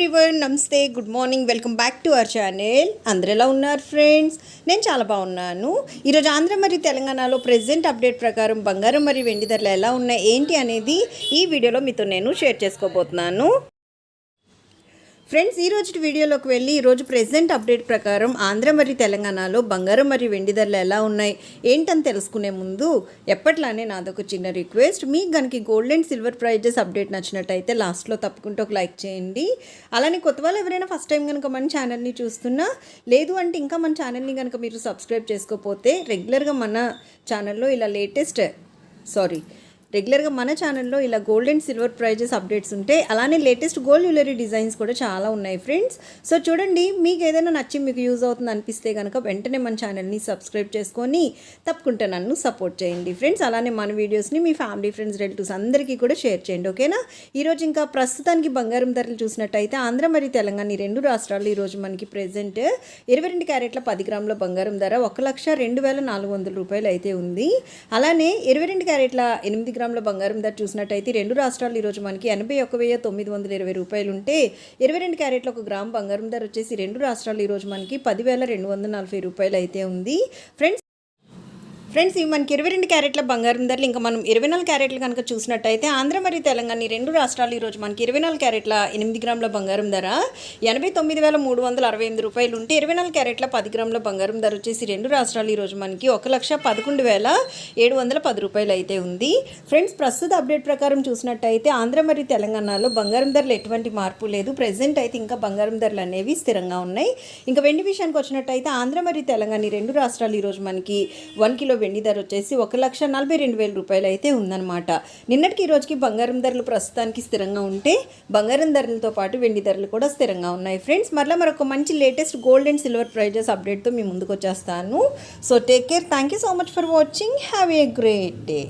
Everyone నమస్తే good morning welcome back to our channel. అందరు ఎలా ఉన్నారు ఫ్రెండ్స్? నేను చాలా బాగున్నాను. ఈరోజు ఆంధ్ర మరియు తెలంగాణలో ప్రెసెంట్ అప్డేట్ ప్రకారం బంగారం మరియు వెండి ధరలు ఎలా ఉన్నాయి ఏంటి అనేది ఈ వీడియోలో మీతో నేను షేర్ చేసుకోబోతున్నాను. ఫ్రెండ్స్ ఈ రోజు వీడియోలోకి వెళ్ళి ఈరోజు ప్రెసెంట్ అప్డేట్ ప్రకారం ఆంధ్ర మరియు తెలంగాణలో బంగారం మరియు వెండి ధరలు ఎలా ఉన్నాయి ఏంటని తెలుసుకునే ముందు ఎప్పట్లానే నాదొక చిన్న రిక్వెస్ట్. మీకు కనుక gold and silver prices update నచ్చినట్టయితే లాస్ట్లో తప్పకుండా ఒక లైక్ చేయండి. అలానే కొత్త వాళ్ళు ఎవరైనా ఫస్ట్ టైం కనుక మన ఛానల్ని చూస్తున్నా లేదు అంటే ఇంకా మన ఛానల్ని కనుక మీరు సబ్స్క్రైబ్ చేసుకోకపోతే రెగ్యులర్గా మన ఛానల్లో ఇలా లేటెస్ట్ సారీ రెగ్యులర్గా మన ఛానల్లో ఇలా gold and silver prices updates ఉంటాయి అలానే లేటెస్ట్ గోల్డ్ జ్యువెలరీ డిజైన్స్ కూడా చాలా ఉన్నాయి ఫ్రెండ్స్ సో చూడండి మీకు ఏదైనా నచ్చి మీకు యూజ్ అవుతుంది అనిపిస్తే కనుక వెంటనే మన ఛానల్ని సబ్స్క్రైబ్ చేసుకొని తప్పకుండా నన్ను సపోర్ట్ చేయండి ఫ్రెండ్స్ అలానే మన వీడియోస్ని మీ ఫ్యామిలీ ఫ్రెండ్స్ రిలేటివ్స్ అందరికీ కూడా షేర్ చేయండి ఓకేనా ఈరోజు ఇంకా ప్రస్తుతానికి బంగారం ధరలు చూసినట్టయితే ఆంధ్ర మరియు తెలంగాణ ఈ రెండు రాష్ట్రాలు ఈరోజు మనకి ప్రెజెంట్ ఇరవై రెండు క్యారెట్ల పది గ్రాముల బంగారం ధర ఒక లక్ష రెండు వేల నాలుగు వందల రూపాయలు అయితే ఉంది. అలానే ఇరవై రెండు క్యారెట్ల ఎనిమిది గ్రాముల బంగారం ధర చూసినట్టయితే రెండు రాష్ట్రాలు ఈరోజు మనకి ఎనభై ఒక వెయ్యి తొమ్మిది వందల ఇరవై రూపాయలు ఉంటే ఇరవై రెండు క్యారెట్ల ఒక గ్రామ్ బంగారం ధర వచ్చేసి రెండు రాష్ట్రాలు ఈరోజు మనకి పదివేల రెండు వందల నలభై రూపాయలు అయితే ఉంది. ఫ్రెండ్స్ ఫ్రెండ్స్ ఇవి మనకి ఇరవై రెండు క్యారెట్ల బంగారం ధరలు. ఇంకా మనం ఇరవై నాలుగు క్యారెట్లు కనుక చూసినట్టయితే ఆంధ్ర మరియు తెలంగాణ ఈ రెండు రాష్ట్రాలు ఈరోజు మనకి ఇరవై నాలుగు క్యారెట్ల ఎనిమిది గ్రాముల బంగారం ధర. ఎనభై తొమ్మిది వేల మూడు వందల అరవై ఎనిమిది రూపాయలు ఉంటే ఇరవై నాలుగు క్యారెట్ల పది గ్రాముల బంగారం ధర వచ్చేసి రెండు రాష్ట్రాలు ఈరోజు మనకి ఒక లక్ష పదకొండు వేల ఏడు వందల పది రూపాయలు అయితే ఉంది. ఫ్రెండ్స్ ప్రస్తుత అప్డేట్ ప్రకారం చూసినట్టయితే ఆంధ్ర మరియు తెలంగాణలో బంగారం ధరలు ఎటువంటి మార్పు లేదు. ప్రెసెంట్ అయితే ఇంకా బంగారం ధరలు అనేవి స్థిరంగా ఉన్నాయి. ఇంకా వెండి విషయానికి వచ్చినట్టయితే ఆంధ్ర మరియు తెలంగాణ ఈ రెండు రాష్ట్రాలు ఈరోజు మనకి వన్ కిలో వెండి ధర వచ్చేసి ఒక లక్ష నలభై రెండు వేల రూపాయలు అయితే ఉందన్నమాట. నిన్నటికి ఈ రోజుకి బంగారం ధరలు ప్రస్తుతానికి స్థిరంగా ఉంటే బంగారం ధరలతో పాటు వెండి ధరలు కూడా స్థిరంగా ఉన్నాయి. ఫ్రెండ్స్ మరలా మరొక మంచి latest gold and silver prices అప్డేట్తో మీ ముందుకు వచ్చేస్తాను. So take care thank you so much for watching have a great day